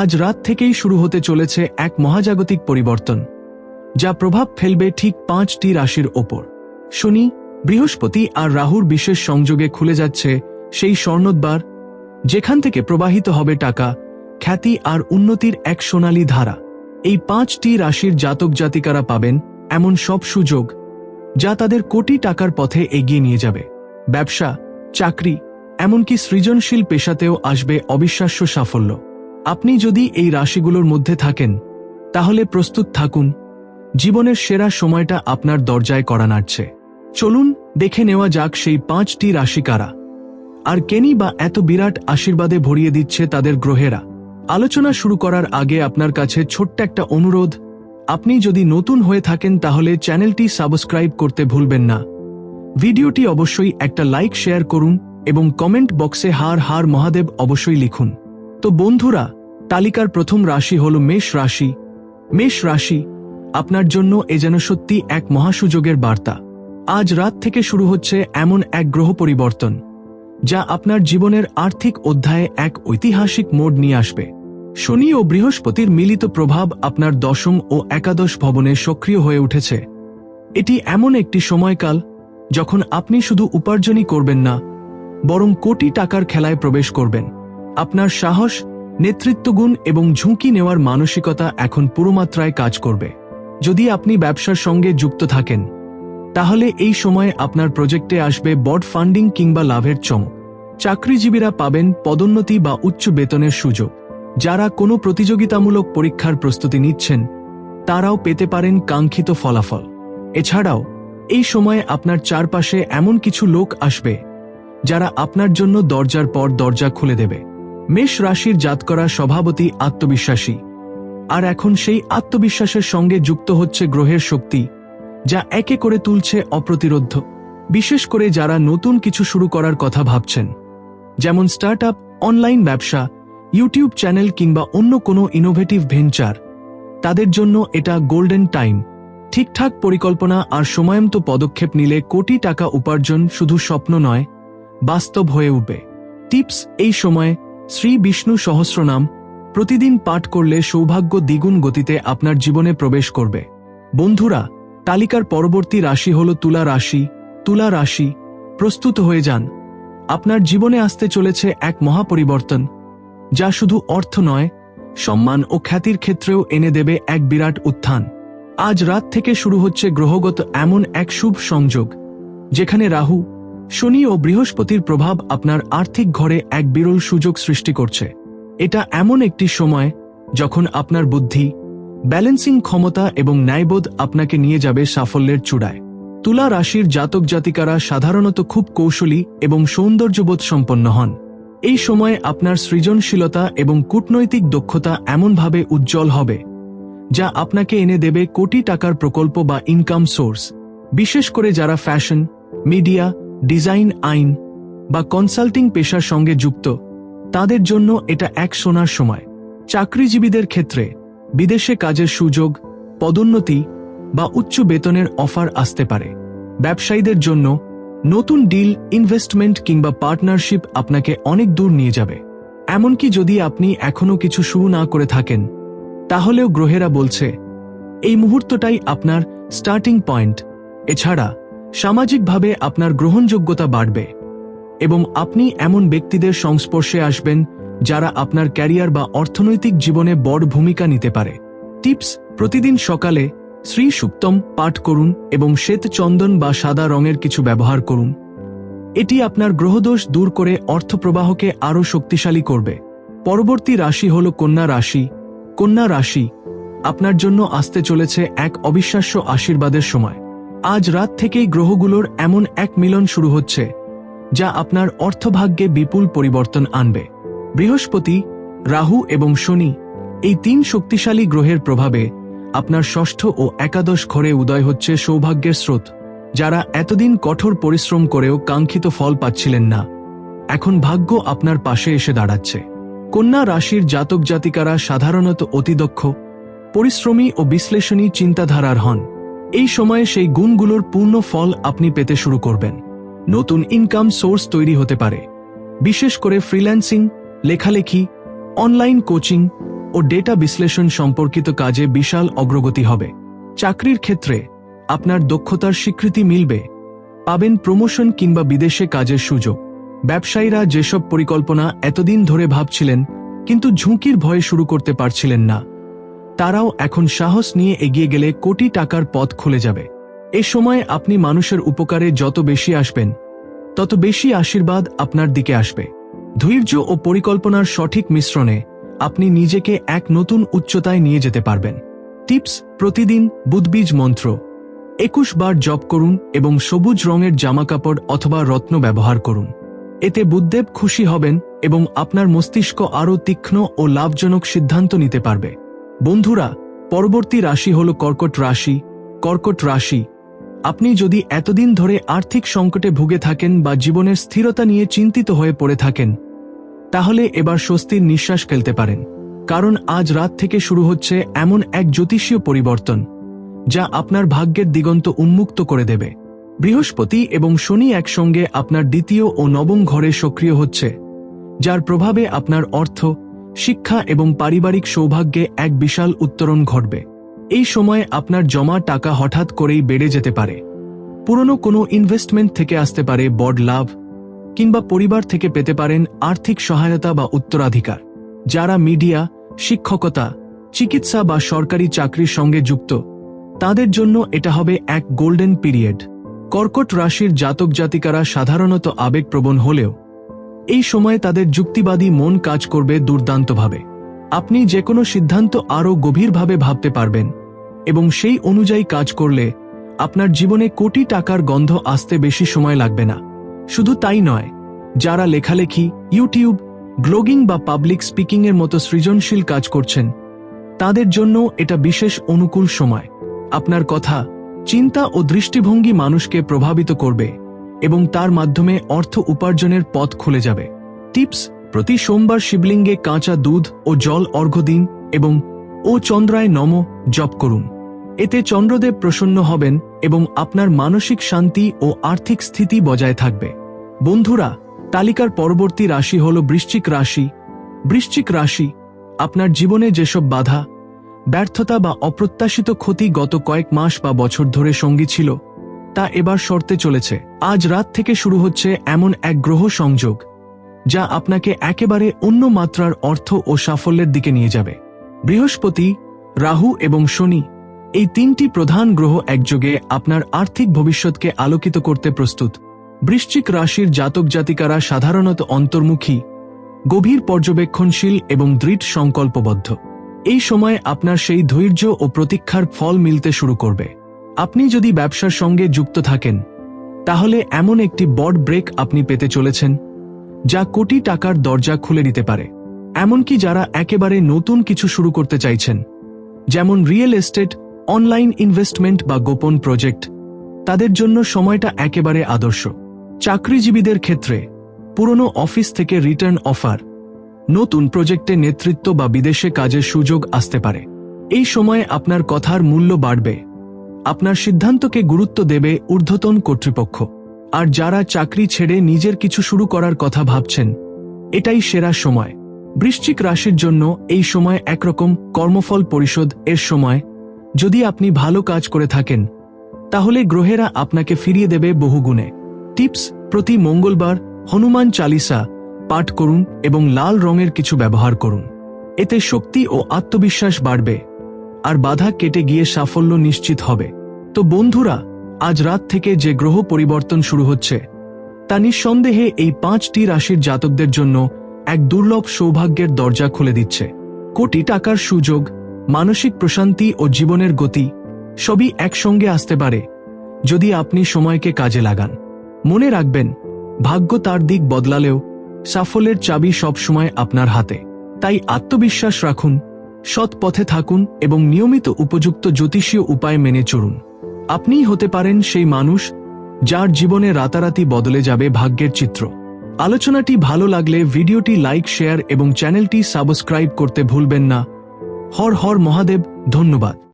আজ রাত থেকেই শুরু হতে চলেছে এক মহাজাগতিক পরিবর্তন, যা প্রভাব ফেলবে ঠিক পাঁচটি রাশির ওপর। শনি, বৃহস্পতি আর রাহুর বিশেষ সংযোগে খুলে যাচ্ছে সেই স্বর্ণোদ্বার, যেখান থেকে প্রবাহিত হবে টাকা, খ্যাতি আর উন্নতির এক সোনালী ধারা। এই পাঁচটি রাশির জাতক জাতিকারা পাবেন এমন সব সুযোগ, যা তাদের কোটি টাকার পথে এগিয়ে নিয়ে যাবে। ব্যবসা, চাকরি, এমনকি সৃজনশীল পেশাতেও আসবে অবিশ্বাস্য সাফল্য। আপনি যদি এই রাশিগুলোর মধ্যে থাকেন, তাহলে প্রস্তুত থাকুন। জীবনের সেরা সময়টা আপনার দরজায় করা নাড়ছে। চলুন দেখে নেওয়া যাক সেই পাঁচটি রাশি কারা। আর কেনি বা এত বিরাট আশীর্বাদে ভরিয়ে দিচ্ছে তাদের গ্রহেরা। আলোচনা শুরু করার আগে আপনার কাছে ছোট্ট একটা অনুরোধ। আপনি যদি নতুন হয়ে থাকেন, তাহলে চ্যানেলটি সাবস্ক্রাইব করতে ভুলবেন না। ভিডিওটি অবশ্যই একটা লাইক শেয়ার করুন এবং কমেন্ট বক্সে হার হার মহাদেব অবশ্যই লিখুন। তো বন্ধুরা, তালিকার প্রথম রাশি হল মেষ রাশি। মেষ রাশি, আপনার জন্য এ যেন সত্যি এক মহাসুযোগের বার্তা। আজ রাত থেকে শুরু হচ্ছে এমন এক গ্রহ পরিবর্তন, যা আপনার জীবনের আর্থিক অধ্যায়ে এক ঐতিহাসিক মোড় নিয়ে আসবে। শনি ও বৃহস্পতির মিলিত প্রভাব আপনার দশম ও একাদশ ভবনে সক্রিয় হয়ে উঠেছে। এটি এমন একটি সময়কাল, যখন আপনি শুধু উপার্জনই করবেন না, বরং কোটি টাকার খেলায় প্রবেশ করবেন। আপনার সাহস, নেতৃত্বগুণ এবং ঝুঁকি নেওয়ার মানসিকতা এখন পুরোমাত্রায় কাজ করবে। যদি আপনি ব্যবসার সঙ্গে যুক্ত থাকেন, তাহলে এই সময়ে আপনার প্রজেক্টে আসবে বড ফান্ডিং কিংবা লাভের চমক। চাকরিজীবীরা পাবেন পদোন্নতি বা উচ্চ বেতনের সুযোগ। যারা কোনো প্রতিযোগিতামূলক পরীক্ষার প্রস্তুতি নিচ্ছেন, তারাও পেতে পারেন কাঙ্ক্ষিত ফলাফল। এছাড়াও, এই সময়ে আপনার চারপাশে এমন কিছু লোক আসবে, যারা আপনার জন্য দরজার পর দরজা খুলে দেবে। মেষ রাশির জাতকরা স্বভাবতই আত্মবিশ্বাসী। আর এখন সেই আত্মবিশ্বাসের সঙ্গে যুক্ত হচ্ছে গ্রহের শক্তি, যা একে করে তুলছে অপ্রতিরোধ্য। বিশেষ করে যারা নতুন কিছু শুরু করার কথা ভাবছেন, যেমন স্টার্ট অনলাইন ব্যবসা, ইউটিউব চ্যানেল কিংবা অন্য কোনো ইনোভেটিভ ভেঞ্চার। তাদের জন্য এটা গোল্ডেন টাইম। ঠিকঠাক পরিকল্পনা আর সময়মতো পদক্ষেপ নিলে কোটি টাকা উপার্জন শুধু স্বপ্ন নয়, বাস্তব হয়ে উঠবে। টিপস এই সময় শ্রী বিষ্ণু সহস্রনাম প্রতিদিন পাঠ করলে সৌভাগ্য দ্বিগুণ গতিতে আপনার জীবনে প্রবেশ করবে। বন্ধুরা, তালিকার পরবর্তী রাশি হল তুলা রাশি। তুলা রাশি, প্রস্তুত হয়ে যান। আপনার জীবনে আসতে চলেছে এক মহাপরিবর্তন, যা শুধু অর্থ নয়, সম্মান ও খ্যাতির ক্ষেত্রেও এনে দেবে এক বিরাট উত্থান। আজ রাত থেকে শুরু হচ্ছে গ্রহগত এমন এক শুভ সংযোগ, যেখানে রাহু শনি ও বৃহস্পতির প্রভাব আপনার আর্থিক ঘরে এক বিরল সুযোগ সৃষ্টি করছে। এটা এমন একটি সময় যখন আপনার বুদ্ধি, ব্যালেন্সিং ক্ষমতা এবং ন্যায়বোধ আপনাকে নিয়ে যাবে সাফল্যের চূড়ায়। তুলা রাশির জাতক জাতিকারা সাধারণত খুব কৌশলী এবং সৌন্দর্যবোধ সম্পন্ন হন। এই সময়ে আপনার সৃজনশীলতা এবং কূটনৈতিক দক্ষতা এমনভাবে উজ্জ্বল হবে, যা আপনাকে এনে দেবে কোটি টাকার প্রকল্প বা ইনকাম সোর্স বিশেষ করে যারা ফ্যাশন মিডিয়া ডিজাইন আইন বা কনসাল্টিং পেশার সঙ্গে যুক্ত, তাদের জন্য এটা এক সোনার সময়। চাকরিজীবীদের ক্ষেত্রে বিদেশে কাজের সুযোগ, পদোন্নতি বা উচ্চ বেতনের অফার আসতে পারে। ব্যবসায়ীদের জন্য নতুন ডিল, ইনভেস্টমেন্ট কিংবা পার্টনারশিপ আপনাকে অনেক দূর নিয়ে যাবে। এমনকি যদি আপনি এখনও কিছু শুরু না করে থাকেন, তাহলেও গ্রহেরা বলছে, এই মুহূর্তটাই আপনার স্টার্টিং পয়েন্ট এছাড়া সামাজিকভাবে আপনার গ্রহণযোগ্যতা বাড়বে এবং আপনি এমন ব্যক্তিদের সংস্পর্শে আসবেন যারা আপনার ক্যারিয়ার বা অর্থনৈতিক জীবনে বড় ভূমিকা নিতে পারে। টিপস, প্রতিদিন সকালে শ্রী সুক্তম পাঠ করুন এবং শ্বেত চন্দন বা সাদা রঙের কিছু ব্যবহার করুন। এটি আপনার গ্রহদোষ দূর করে অর্থপ্রবাহকে আরও শক্তিশালী করবে। পরবর্তী রাশি হল কন্যা রাশি। কন্যা রাশি, আপনার জন্য আসতে চলেছে এক অবিশ্বাস্য আশীর্বাদের সময়। আজ রাত থেকেই গ্রহগুলোর এমন এক মিলন শুরু হচ্ছে, যা আপনার অর্থভাগ্যে বিপুল পরিবর্তন আনবে। বৃহস্পতি, রাহু এবং শনি এই তিন শক্তিশালী গ্রহের প্রভাবে আপনার ষষ্ঠ ও একাদশ ঘরে উদয় হচ্ছে সৌভাগ্যের স্রোত, যারা এতদিন কঠোর পরিশ্রম করেও কাঙ্ক্ষিত ফল পাচ্ছিলেন না। এখন ভাগ্য আপনার পাশে এসে দাঁড়াচ্ছে। কন্যা রাশির জাতক জাতিকারা সাধারণত অতিদক্ষ পরিশ্রমী ও বিশ্লেষণী চিন্তাধারার হন। এই সময়ে সেই গুণগুলোর পূর্ণ ফল আপনি পেতে শুরু করবেন। নতুন ইনকাম সোর্স তৈরি হতে পারে। বিশেষ করে ফ্রিল্যান্সিং লেখালেখি অনলাইন কোচিং ও ডেটা বিশ্লেষণ সম্পর্কিত কাজে বিশাল অগ্রগতি হবে। চাকরির ক্ষেত্রে আপনার দক্ষতার স্বীকৃতি মিলবে। পাবেন প্রমোশন কিংবা বিদেশে কাজের সুযোগ। ব্যবসায়ীরা যেসব পরিকল্পনা এতদিন ধরে ভাবছিলেন, কিন্তু ঝুঁকির ভয়ে শুরু করতে পারছিলেন না। তারাও এখন সাহস নিয়ে এগিয়ে গেলে কোটি টাকার পথ খুলে যাবে। এ সময় আপনি মানুষের উপকারে যত বেশি আসবেন, তত বেশি আশীর্বাদ আপনার দিকে আসবে। ধৈর্য ও পরিকল্পনার সঠিক মিশ্রণে আপনি নিজেকে এক নতুন উচ্চতায় নিয়ে যেতে পারবেন। টিপস, প্রতিদিন বুধবীজ মন্ত্র। একুশ বার জপ করুন এবং সবুজ রঙের জামাকাপড় অথবা রত্ন ব্যবহার করুন। এতে বুদ্ধদেব খুশি হবেন এবং আপনার মস্তিষ্ক আরও তীক্ষ্ণ ও লাভজনক সিদ্ধান্ত নিতে পারবে। বন্ধুরা, পরবর্তী রাশি হল কর্কট রাশি। কর্কট রাশি, আপনি যদি এতদিন ধরে আর্থিক সংকটে ভুগে থাকেন বা জীবনের স্থিরতা নিয়ে চিন্তিত হয়ে পড়ে থাকেন, তাহলে এবার স্বস্তির নিঃশ্বাস ফেলতে পারেন। কারণ আজ রাত থেকে শুরু হচ্ছে এমন এক জ্যোতিষীয় পরিবর্তন, যা আপনার ভাগ্যের দিগন্ত উন্মুক্ত করে দেবে। বৃহস্পতি এবং শনি একসঙ্গে আপনার দ্বিতীয় ও নবম ঘরে সক্রিয় হচ্ছে, যার প্রভাবে আপনার অর্থ শিক্ষা এবং পারিবারিক সৌভাগ্যে এক বিশাল উত্তরণ ঘটবে। এই সময়ে আপনার জমা টাকা হঠাৎ করেই বেড়ে যেতে পারে। পুরনো কোনো ইনভেস্টমেন্ট থেকে আসতে পারে বড় লাভ, কিংবা পরিবার থেকে পেতে পারেন আর্থিক সহায়তা বা উত্তরাধিকার, যারা মিডিয়া, শিক্ষকতা, চিকিৎসা বা সরকারি চাকরির সঙ্গে যুক্ত। তাদের জন্য এটা হবে এক গোল্ডেন পিরিয়ড কর্কট রাশির জাতক জাতিকারা সাধারণত আবেগপ্রবণ হলেও এই সময়ে তাদের যুক্তিবাদী মন কাজ করবে দুর্দান্তভাবে। আপনি যে কোনো সিদ্ধান্ত আরও গভীরভাবে ভাবতে পারবেন এবং সেই অনুযায়ী কাজ করলে আপনার জীবনে কোটি টাকার গন্ধ আসতে বেশি সময় লাগবে না। শুধু তাই নয়, যারা লেখালেখি, ইউটিউব, ব্লগিং বা পাবলিক স্পিকিংয়ের মতো সৃজনশীল কাজ করছেন, তাদের জন্য এটা বিশেষ অনুকূল সময়। আপনার কথা, চিন্তা ও দৃষ্টিভঙ্গি মানুষকে প্রভাবিত করবে। এবং তার মাধ্যমে অর্থ উপার্জনের পথ খুলে যাবে। টিপস, প্রতি সোমবার শিবলিঙ্গে কাঁচা দুধ ও জল অর্ঘ্য দিন এবং, ও চন্দ্রায় নম, জপ করুন। এতে চন্দ্রদেব প্রসন্ন হবেন এবং আপনার মানসিক শান্তি ও আর্থিক স্থিতি বজায় থাকবে। বন্ধুরা, তালিকার পরবর্তী রাশি হল বৃশ্চিক রাশি। বৃশ্চিক রাশি, আপনার জীবনে যেসব বাধা, ব্যর্থতা বা অপ্রত্যাশিত ক্ষতি গত কয়েক মাস বা বছর ধরে সঙ্গী ছিল তা এবার সরতে চলেছে। আজ রাত থেকে শুরু হচ্ছে এমন এক গ্রহ সংযোগ, যা আপনাকে একেবারে অন্য মাত্রার অর্থ ও সাফল্যের দিকে নিয়ে যাবে। বৃহস্পতি, রাহু এবং শনি এই তিনটি প্রধান গ্রহ একযোগে আপনার আর্থিক ভবিষ্যৎকে আলোকিত করতে প্রস্তুত। বৃশ্চিক রাশির জাতক জাতিকারা সাধারণত অন্তর্মুখী, গভীর পর্যবেক্ষণশীল এবং দৃঢ় সংকল্পবদ্ধ। এই সময় আপনার সেই ধৈর্য ও প্রতীক্ষার ফল মিলতে শুরু করবে। আপনি যদি ব্যবসার সঙ্গে যুক্ত থাকেন, তাহলে এমন একটি বড় ব্রেক আপনি পেতে চলেছেন, যা কোটি টাকার দরজা খুলে দিতে পারে। এমনকি যারা একেবারে নতুন কিছু শুরু করতে চাইছেন, যেমন রিয়েল এস্টেট অনলাইন ইনভেস্টমেন্ট বা গোপন প্রজেক্ট তাদের জন্য সময়টা একেবারে আদর্শ। চাকরিজীবীদের ক্ষেত্রে, পুরনো অফিস থেকে রিটার্ন অফার নতুন প্রজেক্টে নেতৃত্ব বা বিদেশে কাজের সুযোগ আসতে পারে। এই সময়ে আপনার কথার মূল্য বাড়বে। আপনার সিদ্ধান্তকে গুরুত্ব দেবে ঊর্ধ্বতন কর্তৃপক্ষ। আর যারা চাকরি ছেড়ে নিজের কিছু শুরু করার কথা ভাবছেন, এটাই সেরা সময়। বৃশ্চিক রাশির জন্য এই সময় একরকম কর্মফল পরিশোধ এর সময়। যদি আপনি ভালো কাজ করে থাকেন, তাহলে গ্রহেরা আপনাকে ফিরিয়ে দেবে বহুগুণে। টিপস, প্রতি মঙ্গলবার হনুমান চালিসা পাঠ করুন এবং লাল রঙের কিছু ব্যবহার করুন। এতে শক্তি ও আত্মবিশ্বাস বাড়বে। আর বাধা কেটে গিয়ে সাফল্য নিশ্চিত হবে। তো বন্ধুরা, আজ রাত থেকে যে গ্রহ পরিবর্তন শুরু হচ্ছে, তা নিঃসন্দেহে এই পাঁচটি রাশির জাতকদের জন্য এক দুর্লভ সৌভাগ্যের দরজা খুলে দিচ্ছে। কোটি টাকার সুযোগ, মানসিক প্রশান্তি ও জীবনের গতি, সবই একসঙ্গে আসতে পারে, যদি আপনি সময়কে কাজে লাগান। মনে রাখবেন, ভাগ্য তার দিক বদলালেও সাফল্যের চাবি সবসময় আপনার হাতে। তাই আত্মবিশ্বাস রাখুন সৎ পথে থাকুন এবং নিয়মিত উপযুক্ত জ্যোতিষীয় উপায় মেনে চলুন। আপনিই হতে পারেন সেই মানুষ যার জীবনে রাতারাতি বদলে যাবে ভাগ্যের চিত্র। আলোচনাটি ভালো লাগলে ভিডিওটি লাইক, শেয়ার এবং চ্যানেলটি সাবস্ক্রাইব করতে ভুলবেন না। হর হর মহাদেব, ধন্যবাদ।